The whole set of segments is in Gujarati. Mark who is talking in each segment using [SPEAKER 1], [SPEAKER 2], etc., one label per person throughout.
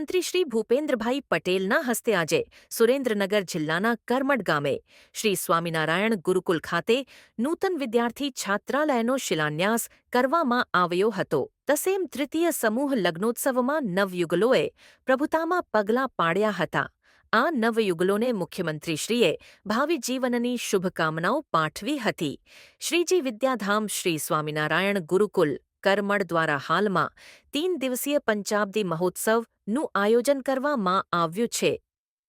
[SPEAKER 1] મુખ્યમંત્રી શ્રી ભૂપેન્દ્રભાઈ પટેલના હસ્તે આજે સુરેન્દ્રનગર જિલ્લાના કરમડ ગામે શ્રી સ્વામિનારાયણ ગુરુકુલ ખાતે નૂતન વિદ્યાર્થી છાત્રાલયનો શિલાન્યાસ કરવામાં આવ્યો હતો. તસેમ તૃતીય સમૂહ લગ્નોત્સવમાં નવયુગલોએ પ્રભુતામાં પગલાં પાડ્યા હતા. આ નવયુગલોને મુખ્યમંત્રીશ્રીએ ભાવિ જીવનની શુભકામનાઓ પાઠવી હતી. શ્રીજી વિદ્યાધામ શ્રી સ્વામિનારાયણ ગુરુકુલ કરમડ દ્વારા હાલમાં તીન દિવસીય પંચાબ્દી મહોત્સવનું આયોજન કરવામાં આવ્યું છે.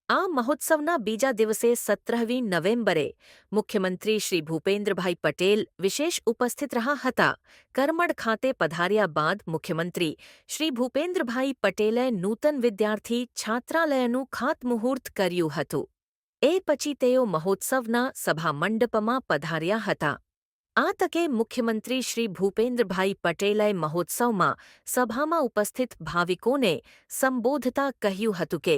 [SPEAKER 1] આ મહોત્સવના બીજા દિવસે સત્રહમી નવેમ્બરે મુખ્યમંત્રી શ્રી ભૂપેન્દ્રભાઈ પટેલ વિશેષ ઉપસ્થિત રહ્યા હતા. કરમડ ખાતે પધાર્યા બાદ મુખ્યમંત્રી શ્રી ભૂપેન્દ્રભાઈ પટેલે નૂતન વિદ્યાર્થી છાત્રાલયનું ખાતમુહૂર્ત કર્યું હતું. એ પછી તેઓ મહોત્સવના સભામંડપમાં પધાર્યા હતા. આ તકે મુખ્યમંત્રી શ્રી ભૂપેન્દ્રભાઈ પટેલે મહોત્સવમાં સભામાં ઉપસ્થિત ભાવિકોને સંબોધતા કહ્યું હતું કે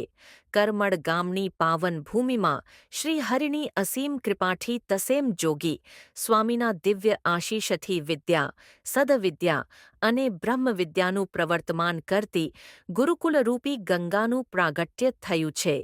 [SPEAKER 1] કરમડ ગામની પાવન ભૂમિમાં શ્રી હરિની અસીમ કૃપાઠી તસેમ જોગી, સ્વામીના દિવ્ય આશીષથી વિદ્યા, સદવિદ્યા અને બ્રહ્મવિદ્યાનું પ્રવર્તમાન કરતી ગુરુકુલરૂપી ગંગાનું પ્રાગટ્ય થયું છે.